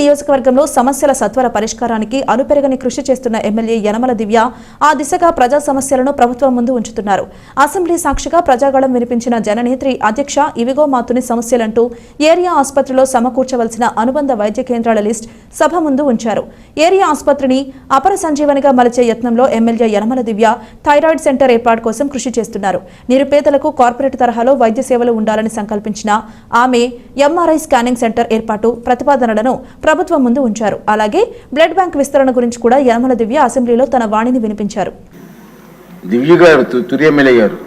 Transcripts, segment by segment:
నియోజకవర్గంలో సమస్యల సత్వర పరిష్కారానికి అనుపెరగని కృషి చేస్తున్న ఎమ్మెల్యే యనమల దివ్య ఆ దిశగా ప్రజా సమస్యలను ప్రభుత్వం ముందు ఉంచుతున్నారు. అసెంబ్లీ సాక్షిగా ప్రజాగళం వినిపించిన జననేత్రి అధ్యక్ష ఇవిగో మాతుని సమస్యలంటూ ఏరియా ఆసుపత్రిలో సమకూర్చవలసిన అనుబంధ వైద్య కేంద్రాల లిస్ట్ సభ ముందు ఉంచారు. ఏరియా ఆసుపత్రిని అపర సంజీవనిగా మలిచే యత్నంలో MLA Yanamala Divya thyroid centre ఏర్పాటు కోసం కృషి చేస్తున్నారు. నిరుపేదలకు కార్పొరేట్ తరహాలో వైద్య సేవలు ఉండాలని సంకల్పించిన ఆమె ఎంఆర్ఐ స్కానింగ్ సెంటర్ ఏర్పాటు ప్రతిపాదనలను ప్రభుత్వం ముందు ఉంచారు. అలాగే బ్లడ్ బ్యాంక్ విస్తరణ గురించి కూడా యనమల దివ్య అసెంబ్లీలో తన వాణిని వినిపించారు. దివ్య గారు తు- తురి ఎమ్మెల్యే గారు.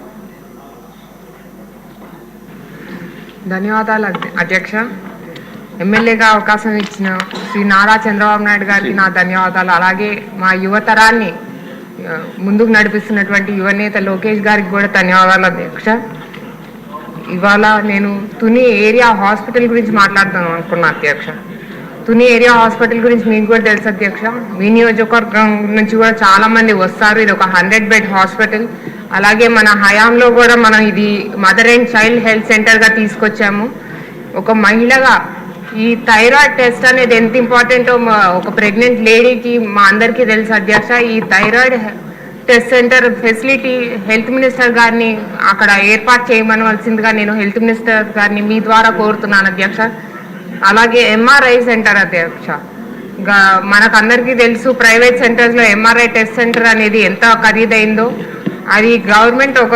ధన్యవాదాలు అధ్య- అధ్యక్ష. ఎమ్మెల్యేగా అవకాశం ఇచ్చిన శ్రీ నారా చంద్రబాబు నాయుడు గారికి నా ధన్యవాదాలు. అలాగే మా యువతరాన్ని ముందుకు నడిపిస్తున్నటువంటి యువనేత లోకేష్ గారికి కూడా ధన్యవాదాలు అధ్యక్ష. ఇవాళ నేను తుని ఏరియా హాస్పిటల్ గురించి మాట్లాడదాం అనుకున్నా అధ్యక్ష. తుని ఏరియా హాస్పిటల్ గురించి మీకు కూడా తెలుసు అధ్యక్ష. మీ నియోజకవర్గం నుంచి కూడా చాలా మంది వస్తారు. ఇది ఒక హండ్రెడ్ బెడ్ హాస్పిటల్. అలాగే మన హయాంలో కూడా మనం ఇది మదర్ అండ్ చైల్డ్ హెల్త్ సెంటర్గా తీసుకొచ్చాము. ఒక మహిళగా ఈ థైరాయిడ్ టెస్ట్ అనేది ఎంత ఇంపార్టెంటో ఒక ప్రెగ్నెంట్ లేడీకి మా అందరికీ తెలుసు అధ్యక్ష. ఈ thyroid test centre facility health minister గారిని అక్కడ ఏర్పాటు చేయమనవలసిందిగా నేను హెల్త్ మినిస్టర్ గారిని మీ ద్వారా కోరుతున్నాను అధ్యక్ష. అలాగే ఎంఆర్ఐ సెంటర్ అధ్యక్ష మనకందరికీ తెలుసు ప్రైవేట్ సెంటర్స్లో ఎంఆర్ఐ టెస్ట్ సెంటర్ అనేది ఎంత ఖరీదైందో. అది గవర్నమెంట్ ఒక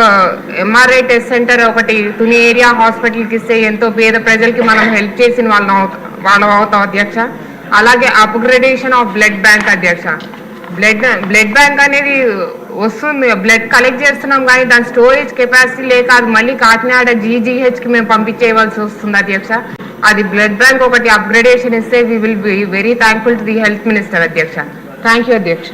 ఎంఆర్ఐ టెస్ట్ సెంటర్ ఒకటి తుని ఏరియా హాస్పిటల్కి ఇస్తే ఎంతో పేద ప్రజలకి మనం హెల్ప్ చేసిన వాళ్ళం వాళ్ళం అవుతాం అధ్యక్ష. అలాగే అప్గ్రేడేషన్ ఆఫ్ బ్లడ్ బ్యాంక్ అధ్యక్ష. బ్లడ్ బ్లడ్ బ్యాంక్ అనేది వస్తుంది బ్లడ్ కలెక్ట్ చేస్తున్నాం కానీ దాని స్టోరేజ్ కెపాసిటీ లేక అది మళ్ళీ కాకినాడ జీజీహెచ్కి మేము పంపించేయవలసి వస్తుంది అధ్యక్ష. అది బ్లడ్ బ్యాంక్ ఒకటి అప్గ్రేడేషన్ ఇస్తే we will be very thankful to the health minister అధ్యక్ష. థ్యాంక్ యూ అధ్యక్ష.